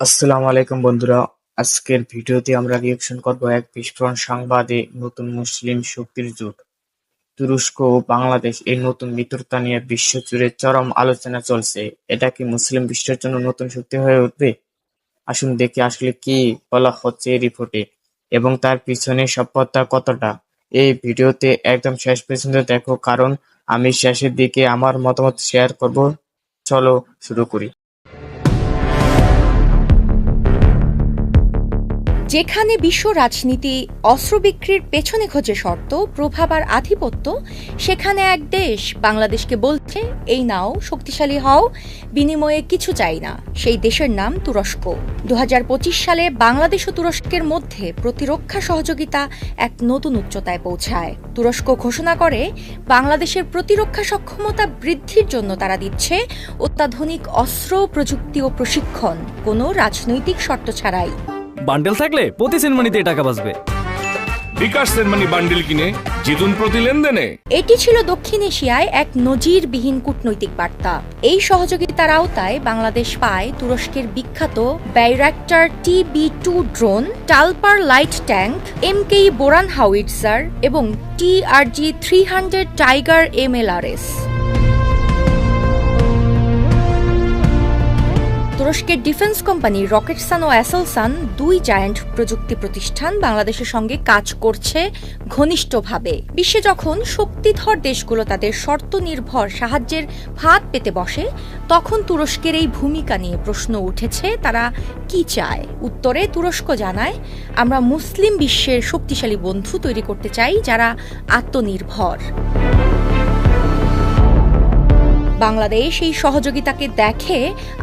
আসসালামু আলাইকুম বন্ধুরা। আজকের ভিডিওতে আমরা রিয়েকশন করব এক বিস্ফোরণ সংবাদে নতুন মুসলিম শক্তির জোট। তুরস্ক ও বাংলাদেশ এই নতুন মিত্রতা নিয়ে বিশ্বজুড়ে চরম আলোচনা চলছে। এটা কি মুসলিম বিশ্বের জন্য নতুন শক্তি হয়ে উঠবে? আসুন দেখি আসলে কি বলা হচ্ছে এই রিপোর্টে এবং তার পিছনে সভ্যতা কতটা? এই ভিডিওতে একদম শেষ পর্যন্ত দেখো, কারণ আমি শেষের দিকে আমার মতামত শেয়ার করব। চলো শুরু করি। যেখানে বিশ্ব রাজনীতি, অস্ত্র বিক্রির পেছনে খোঁজে শর্ত, প্রভাব আর আধিপত্য, সেখানে এক দেশ বাংলাদেশকে বলছে, এই নাও, শক্তিশালী হও, বিনিময়ে কিছু চাই না। সেই দেশের নাম তুরস্ক। দু হাজার পঁচিশ সালে বাংলাদেশ ও তুরস্কের মধ্যে প্রতিরক্ষা সহযোগিতা এক নতুন উচ্চতায় পৌঁছায়। তুরস্ক ঘোষণা করে, বাংলাদেশের প্রতিরক্ষা সক্ষমতা বৃদ্ধির জন্য তারা দিচ্ছে অত্যাধুনিক অস্ত্র, প্রযুক্তি ও প্রশিক্ষণ। কোনো রাজনৈতিক শর্ত ছাড়াই। বান্ডেল থাকলে প্রতি সেনমানিতে টাকা বাঁচবে। বিকাশ সেনমানি বান্ডিল কিনে জিতুন প্রতি লেনদেনে। এটি ছিল দক্ষিণ এশিয়ায় এক নজিরবিহীন কূটনৈতিক বার্তা। এই সহযোগিতার আওতায় বাংলাদেশ পায় তুরস্কের বিখ্যাত Bayraktar T B two drone Tulpar light tank M কেই বোরান হাউইটসার এবং টি আর জি three hundred Tiger M L R S. তুরস্কের ডিফেন্স কোম্পানি রকেটসান ও অ্যাসেলসান দুই জায়ান্ট প্রযুক্তি প্রতিষ্ঠান বাংলাদেশের সঙ্গে কাজ করছে ঘনিষ্ঠভাবে। বিশ্বে যখন শক্তিধর দেশগুলো তাদের শর্ত নির্ভর সাহায্যের ফাঁদ পেতে বসে, তখন তুরস্কের এই ভূমিকা নিয়ে প্রশ্ন উঠেছে তারা কি চায়? উত্তরে তুরস্ক জানায়, আমরা মুসলিম বিশ্বের শক্তিশালী বন্ধু তৈরি করতে চাই যারা আত্মনির্ভর। বাংলাদেশ এই সহযোগিতাকে দেখে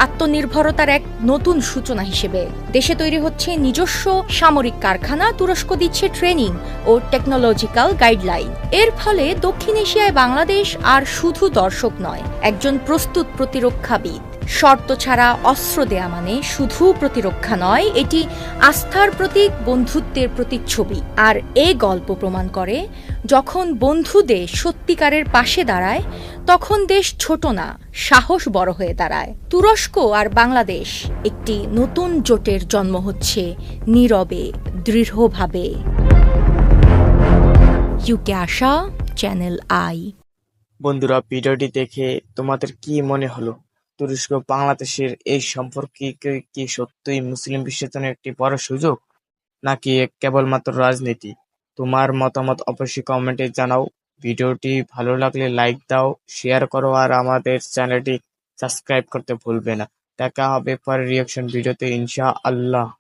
আত্মনির্ভরতার এক নতুন সূচনা হিসেবে। দেশে তৈরি হচ্ছে নিজস্ব সামরিক কারখানা, তুরস্ক দিচ্ছে ট্রেনিং ও টেকনোলজিক্যাল গাইডলাইন। এর ফলে দক্ষিণ এশিয়ায় বাংলাদেশ আর শুধু দর্শক নয়, একজন প্রস্তুত প্রতিরক্ষাবিদ। শর্ত ছাড়া অস্ত্র দেয়া মানে শুধু প্রতিরক্ষা নয়, এটি আস্থার প্রতীক, বন্ধুত্বের প্রতিচ্ছবি। আর এ গল্প প্রমাণ করে, যখন বন্ধু দেশ সত্যিকারের পাশে দাঁড়ায়, তখন দেশ ছোট না, সাহস বড় হয়ে দাঁড়ায়। তুরস্ক আর বাংলাদেশ একটি নতুন জোটের জন্ম হচ্ছে নীরবে, দৃঢ়ভাবে। ইউকে আশা, চ্যানেল আই। বন্ধুরা, ভিডিওটি দেখে তোমাদের কি মনে হলো? তুরস্ক বাংলাদেশের এই সম্পর্কে কি- সত্যিই মুসলিম বিশ্বের জন্য একটি বড় সুযোগ? নাকি কেবলমাত্র রাজনীতি? তোমার মতামত অবশ্যই কমেন্টে জানাও। ভিডিওটি ভালো লাগলে লাইক দাও, শেয়ার করো, আর আমাদের চ্যানেলটি সাবস্ক্রাইব করতে ভুলবে না। দেখা হবে পরের রিয়াকশন ভিডিওতে ইনশা আল্লাহ